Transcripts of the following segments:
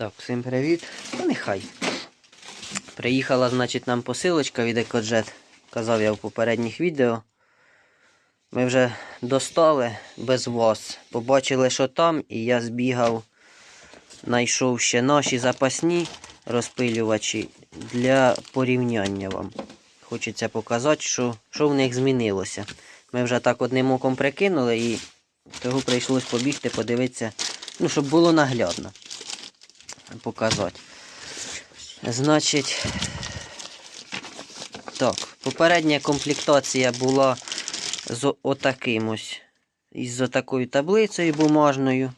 Так, всім привіт. Ну нехай. Приїхала, значить, нам посилочка від Екоджет. Казав я в попередніх відео. Ми вже достали без вас. Побачили, що там, і я збігав, знайшов ще наші запасні розпилювачі для порівняння вам. Хочеться показати, що, що в них змінилося. Ми вже так одним оком прикинули і того прийшлось побігти, подивитися, ну, щоб було наглядно показати. Значить, так, попередня комплектація була з отаким ось. Із отакою таблицею бумажною.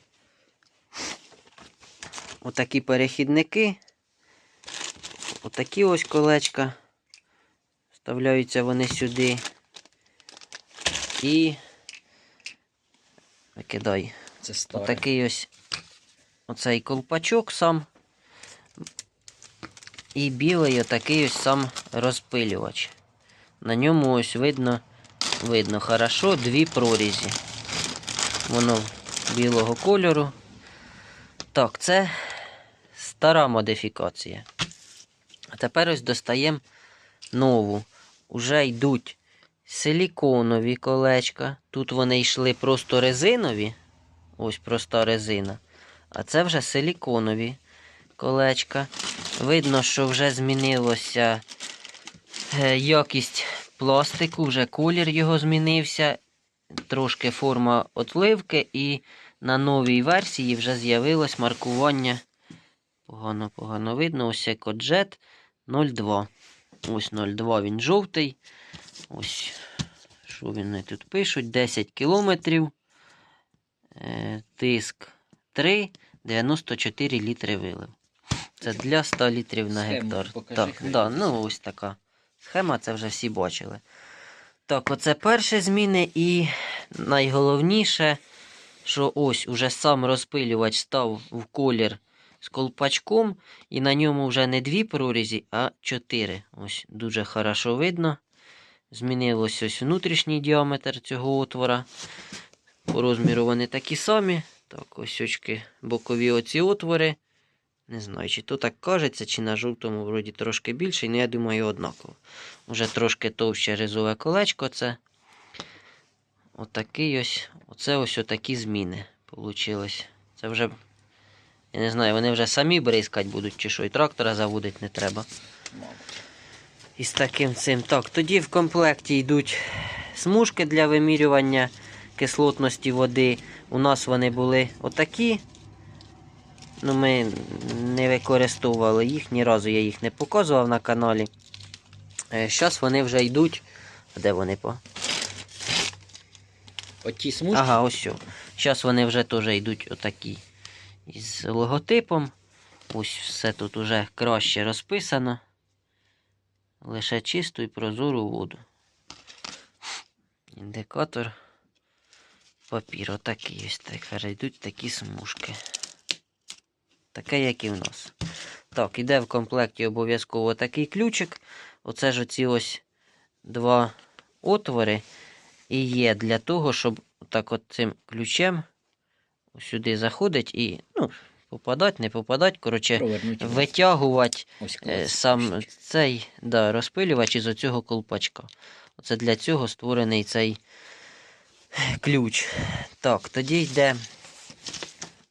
Отакі перехідники. Отакі ось колечка. Вставляються вони сюди. І викидай. Це. Отакий ось оцей колпачок сам. І білий отакий ось сам розпилювач. На ньому ось видно, видно хорошо дві прорізі. Воно білого кольору. Так, це стара модифікація. А тепер ось достаємо нову. Уже йдуть силіконові колечка. Тут вони йшли просто резинові. Ось проста резина. А це вже силіконові колечка. Видно, що вже змінилося е, якість пластику, вже колір його змінився. Трошки форма отливки, і на новій версії вже з'явилось маркування. Погано, погано видно. Ось EcoJet 02. Ось 02 він жовтий. Ось, що вони тут пишуть? 10 кілометрів. Е, Тиск 3, 94 літри вилив. Це для 100 літрів на Схему гектар. покажи, Так, да, ну ось така схема, це вже всі бачили. Так, оце перші зміни, і найголовніше, що ось уже сам розпилювач став в колір з колпачком, і на ньому вже не дві прорізі, а чотири. Ось дуже хорошо видно. Змінилось ось внутрішній діаметр цього отвора. По розміру вони такі самі. Так, ось очки бокові оці отвори. Не знаю, чи то так кажеться, чи на жовтому вроді трошки більший, але я думаю, однаково. Уже трошки товще ризове колечко це. Отакий ось. Оце ось отакі зміни получилось. Це вже. Я не знаю, вони вже самі бризкать будуть, чи що, і трактора заводити не треба. Мабуть. Із таким цим. Так, тоді в комплекті йдуть смужки для вимірювання кислотності води. У нас вони були отакі. Ну, ми не використовували їх, ні разу я їх не показував на каналі. Зараз вони вже йдуть. Де вони по? Оті смужки. Ага, ось. Зараз вони вже теж йдуть отакі. Із логотипом. Ось все тут уже краще розписано. Лише чисту і прозору воду. Індикатор. Папір. Отакий ось тепер йдуть такі смужки. Таке, як і в нас. Так, іде в комплекті обов'язково такий ключик. Оце ж оці ось два отвори. І є для того, щоб так от цим ключем сюди заходить і ну, попадать, не попадать. Коротше, витягувати Ось е, сам цей да, розпилювач із оцього колпачка. Оце для цього створений цей ключ. Так, тоді йде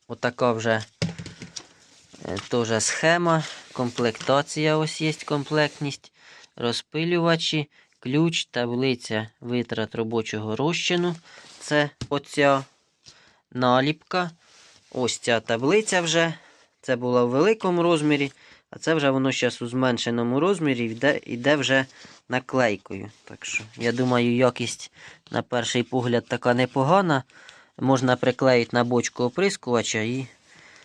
отака вже е, теж схема, комплектація, ось є комплектність, розпилювачі, ключ, таблиця витрат робочого розчину. Це оця наліпка. Ось ця таблиця вже. Це була в великому розмірі, а це вже воно зараз у зменшеному розмірі йде, йде вже наклейкою. Так що, я думаю, якість на перший погляд така непогана. Можна приклеїти на бочку оприскувача і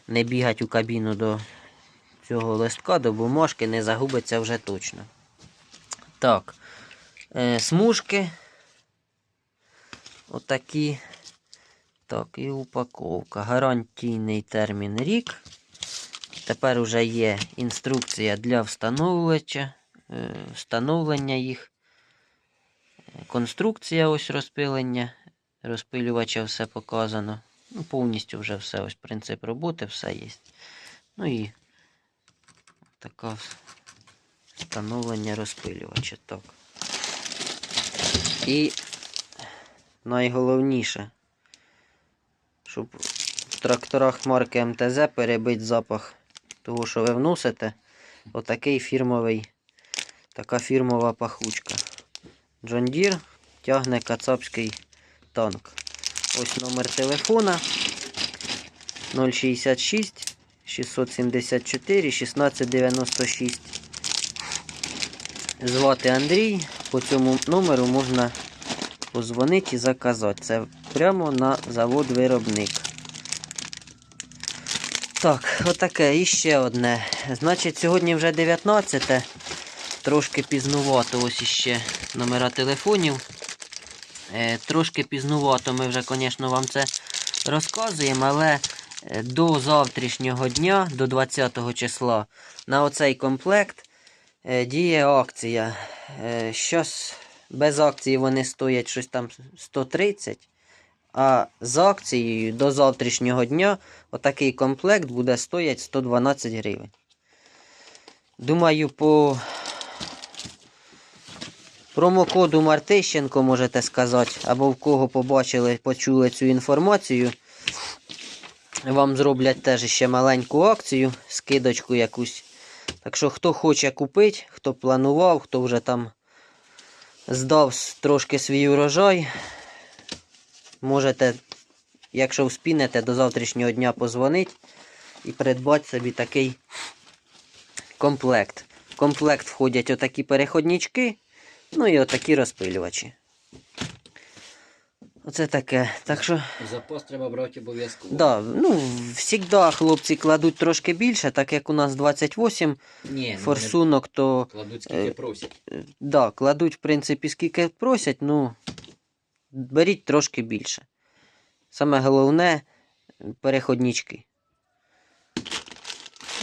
не бігати у кабіну до цього листка, до бумажки, не загубиться вже точно. Так, е, смужки. Отакі. Так, і упаковка. Гарантійний термін рік. Тепер вже є інструкція для встановлення, е, встановлення їх. Конструкція ось розпилення. Розпилювача все показано. Ну, повністю вже все. Ось принцип роботи, все є. Ну і така встановлення розпилювача. Так. І найголовніше, щоб в тракторах марки МТЗ перебити запах того, що ви вносите, отакий фірмовий, така фірмова пахучка. John Deere тягне кацапський танк. Ось номер телефона 066 674 1696. Звати Андрій. По цьому номеру можна позвонити і заказати. Це прямо на завод виробник. Так, отаке. І ще одне. Значить, сьогодні вже 19. Трошки пізнувато. Ось іще номера телефонів. Е, трошки пізнувато ми вже, звісно, вам це розказуємо, але е, до завтрашнього дня, до 20 числа, на оцей комплект е, діє акція. Щас без акції вони стоять щось там 130. А з акцією до завтрашнього дня отакий комплект буде стоять 112 гривень. Думаю, по промокоду Мартищенко можете сказати, або в кого побачили, почули цю інформацію. Вам зроблять теж ще маленьку акцію, скидочку якусь. Так що, хто хоче купити, хто планував, хто вже там здав трошки свій урожай, можете, якщо вспінете, до завтрашнього дня позвонити і придбати собі такий комплект. В комплект входять отакі переходнички, ну і отакі розпилювачі. Оце таке. Так що. Запас треба брати обов'язково. Да, ну, завжди хлопці кладуть трошки більше, так як у нас 28 Ні, ну, форсунок, то кладуть скільки е, просять. е, да, кладуть, в принципі, скільки просять, ну беріть трошки більше. Саме головне переходнички.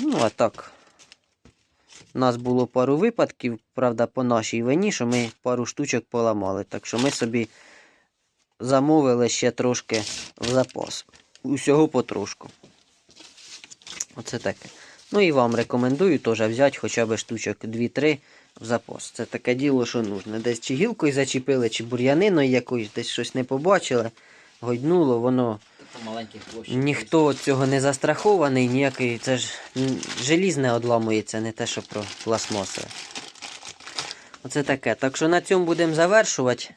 Ну, а так. У нас було пару випадків, правда, по нашій вині, що ми пару штучок поламали. Так що ми собі замовили ще трошки в запас. Усього потрошку. Оце таке. Ну і вам рекомендую теж взяти хоча б штучок 2-3 в запас. Це таке діло, що нужно. Десь чи гілкою зачепили, чи бур'яниною якоюсь, десь щось не побачили, гойднуло, воно. Ніхто від цього не застрахований, ніякий. Це ж желізне одламується, не те, що про пластмасове. Оце таке. Так що на цьому будемо завершувати.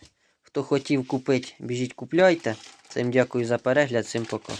Хто хотів купити, біжіть купляйте. Всім дякую за перегляд, всім пока.